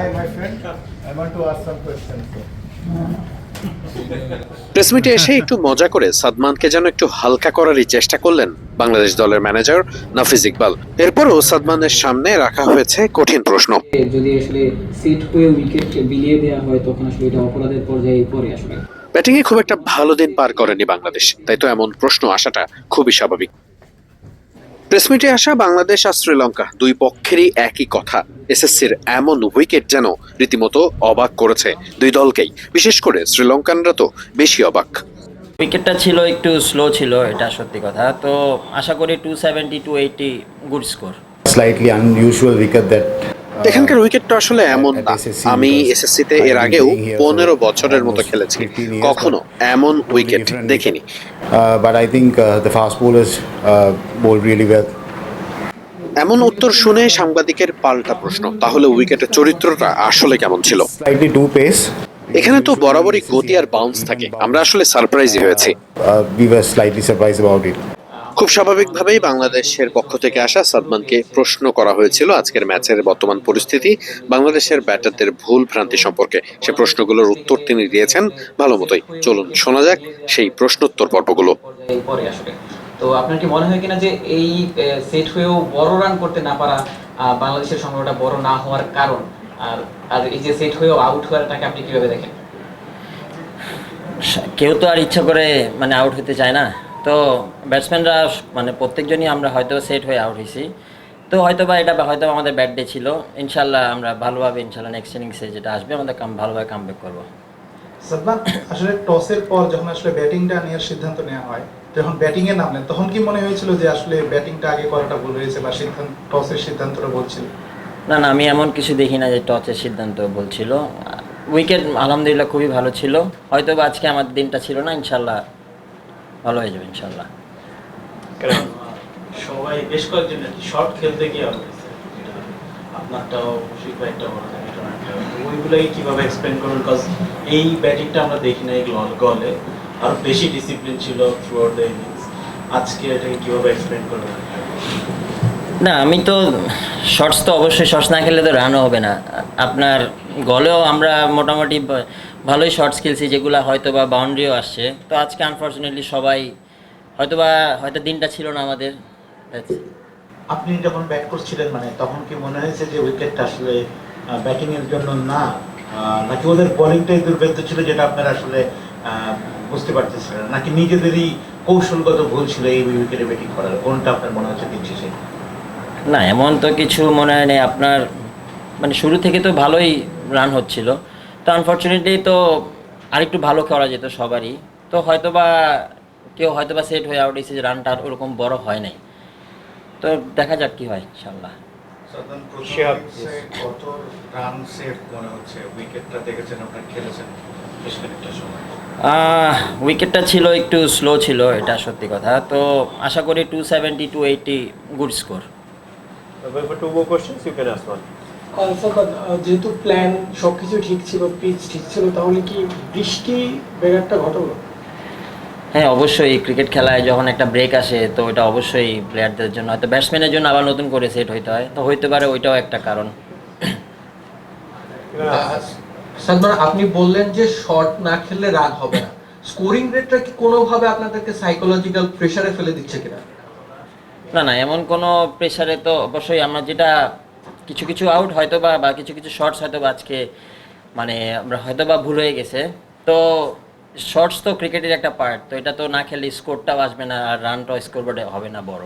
Hi, my friend. I want to ask some questions. প্রেসমিটে এসে একটু মজা করে সাদমানকে যেন একটু হালকা করারই চেষ্টা করলেন বাংলাদেশ দলের ম্যানেজার নাফিজ ইকবাল। এরপরও সাদমানের সামনে রাখা হয়েছে কঠিন প্রশ্ন। যদি আসলে সেট হয়ে উইকেট বিলিয়ে দেওয়া হয় তখন আসলে এটা অপরাধের পর্যায়ে পড়ে আসলে। ব্যাটিংয়ে খুব একটা ভালো দিন পার করেনি বাংলাদেশ তাই তো এমন প্রশ্ন আসাটা খুবই স্বাভাবিক। প্রেসমিটে আসা বাংলাদেশ আর শ্রীলঙ্কা দুই পক্ষেরই একই কথা। এসএসসির এমন উইকেট যেন রীতিমতো অবাক করেছে দুই দলকেই। বিশেষ করে শ্রীলঙ্কানরা তো বেশি অবাক। উইকেটটা ছিল একটু স্লো ছিল এটা সত্যি কথা। তো আশা করি two seventy to eighty good score unusual wicket that uh, এখানকার উইকেটটা আসলে এমন না। আমি এসএসসিতে এর আগেও পনেরো বছরের মতো খেলেছি। কখনো এমন উইকেট দেখিনি। think uh, the fast bowlers uh, bowled really well. এমন উত্তর শুনে সাংবাদিকের পাল্টা প্রশ্ন তাহলে উইকেটের চরিত্রটা আসলে কেমন ছিল. এখানে তো বরাবরই গতি আর বাউন্স থাকে। আমরা আসলে সারপ্রাইজই হয়েছি। Uh, খুব স্বাভাবিকভাবেই বাংলাদেশের পক্ষ থেকে আসা সাদমানকে প্রশ্ন করা হয়েছিল আজকের ম্যাচের বর্তমান পরিস্থিতি বাংলাদেশের ব্যাটারদের ভুল ভ্রান্তি সম্পর্কে। সে প্রশ্নগুলোর উত্তর তিনি দিয়েছেন ভালো মতোই। চলুন শোনা যাক সেই প্রশ্নোত্তর পর্বগুলো। তো আপনার কি মনে হয় কিনা যে এই সেট হয়েও বড় রান করতে না পারা বাংলাদেশের সংগ্রহটা বড় না হওয়ার কারণ? আর আর এই যে সেট হয়েও আউট হওয়ারটাকে আপনি কীভাবে দেখেন? কেউ তো আর ইচ্ছা করে মানে আউট হতে চায় না। তো ব্যাটসম্যানরা মানে প্রত্যেকজনই আমরা হয়তো সেট হয়ে আউট হয়েছি। তো হয়তো বা এটা হয়তো আমাদের ব্যাট ডে ছিল। ইনশাল্লাহ আমরা ভালোভাবে ইনশাল্লাহ নেক্সট ইনিংসে যেটা আসবে আমাদের কাম ভালোভাবে কাম ব্যাক করব আসলে টসের পর যখন আসলে ব্যাটিংটা নেওয়ার সিদ্ধান্ত নেওয়া হয় যখন ব্যাটিং এ নামলেন তখন কি মনে হয়েছিল যে আসলে ব্যাটিংটা আগে করাটা ভুল হয়েছে বা সিদ্ধান্ত টসের সিদ্ধান্তটা বলছিল না না আমি এমন কিছু দেখি না যে টচের সিদ্ধান্ত বলছিল উইকেট আলহামদুলিল্লাহ খুবই ভালো ছিল। হয়তো বা আজকে আমার দিনটা ছিল না ইনশাল্লাহ ভালো হয়ে যাবে ইনশাল্লাহ। সবাই বেশ কয়েকজন শর্ট খেলতে গিয়ে আপনারটাও একটা ওইগুলোই কীভাবে এক্সপ্লেন করুন বিকজ এই ব্যাটিংটা আমরা দেখি না এই গলে আরও বেশি ডিসিপ্লিন ছিল থ্রু আউট দ্য ইনিংস আজকে এটাকে কীভাবে এক্সপ্লেন করবেন? না আমি তো শর্টস তো অবশ্যই শর্টস না খেললে তো রানও হবে না। আপনার গলেও আমরা মোটামুটি ভালোই শর্টস খেলছি যেগুলো হয়তো বা বাউন্ডারিও আসছে। তো আজকে আনফর্চুনেটলি সবাই হয়তো বা হয়তো দিনটা ছিল না আমাদের। আপনি যখন ব্যাট করছিলেন মানে তখন কি মনে হয়েছে যে উইকেটটা আসলে ব্যাটিংয়ের জন্য না নাকি ওদের বোলিংটাই দুর্ভেদ্য ছিল যেটা আপনারা আসলে আহ, বুঝতে পারতেছিলেন নাকি নিজেদেরই কৌশলগত ভুল ছিল এই উইকেটে ব্যাটিং করার? কোনটা আপনার মনে হচ্ছে দিন শেষে? না এমন তো কিছু মনে হয় নেই। আপনার মানে শুরু থেকে তো ভালোই রান হচ্ছিল। তো আনফর্চুনেটলি তো আরেকটু ভালো করা যেত সবারই। তো হয়তো বা কেউ হয়তো বা সেট হয়ে আউট হয়েছে যে রানটা আর ওরকম বড় হয় নাই। তো দেখা যাক কি হয় ইনশাল্লাহ কত রান সেভ মনে হচ্ছে? উইকেটটা দেখেছেন আপনার খেলেছেন? উইকেটটা ছিল একটু স্লো ছিল এটা সত্যি কথা। তো আশা করি two seventy to eighty good score যেহেতু প্ল্যান সব কিছু ঠিক ছিল পিচ ঠিক ছিল তাহলে কি বৃষ্টি ব্যাঘাতটা ঘটালো? হ্যাঁ অবশ্যই। ক্রিকেট খেলায় যখন একটা ব্রেক আসে তো ওটা অবশ্যই প্লেয়ারদের জন্য হয়তো ব্যাটসম্যানের জন্য আবার নতুন করে সেট হইতে হয়। তো হইতে পারে ওইটাও একটা কারণ. সালমান আপনি বললেন যে শর্ট না খেললে রান হবে না। স্কোরিং রেটটা কি কোনোভাবে আপনাদেরকে সাইকোলজিক্যাল প্রেসারে ফেলে দিচ্ছে কিনা? না না এমন কোনো প্রেশারে তো অবশ্যই আমরা যেটা কিছু কিছু আউট হয়তো বা বা কিছু কিছু শর্টস হয়তো বা আজকে মানে আমরা হয়তো বা ভুল হয়ে গেছে। তো শর্টস তো ক্রিকেটের একটা পার্ট তো এটা তো না খেললে স্কোরটাও আসবে না আর রানটাও স্কোর বোর্ডে হবে না বড়।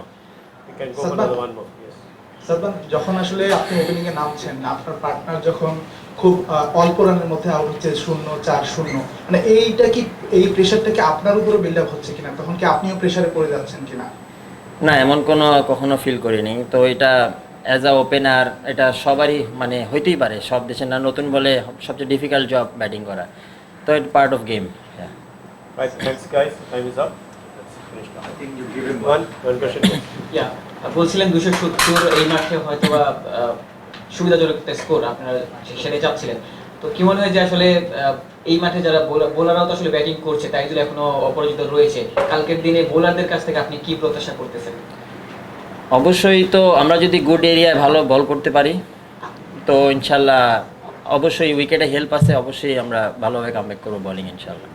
যখন আসলে আপনি ওপেনিং এ নামছেন আপনার পার্টনার যখন খুব অল্প রানের মধ্যে আউট হচ্ছে শূন্য চার শূন্য। মানে এইটা কি এই প্রেশারটা কি আপনার উপরে বিল্ড আপ হচ্ছে কিনা? তখন কি আপনিও প্রেশারে পড়ে যাচ্ছেন কিনা? না এমন কোনো কখনো ফিল করিনি। তো এটা অ্যাজ আ ওপেনার এটা সবারই মানে হইতেই পারে। সব দেশে না নতুন বলে সবচেয়ে ডিফিকাল্ট জব ব্যাটিং করা। তো ইট পার্ট অফ গেম বলছিলেন দুশো সত্তর এই মাঠে হয়তো বা সুবিধাজনক একটা স্কোর আপনারা সেটাই চাচ্ছিলেন। তো কি মনে হয় যে আসলে এই মাঠে যারা বোলাররাও তো আসলে ব্যাটিং করছে তাই যদি এখনও অপরাজিত রয়েছে। কালকের দিনে বোলারদের কাছ থেকে আপনি কি প্রত্যাশা করতেছেন? অবশ্যই তো আমরা যদি গুড এরিয়ায় ভালো বল করতে পারি, তো ইনশাল্লাহ অবশ্যই উইকেটে হেল্প আছে, অবশ্যই আমরা ভালোভাবে কামব্যাক করব বোলিং ইনশাল্লাহ।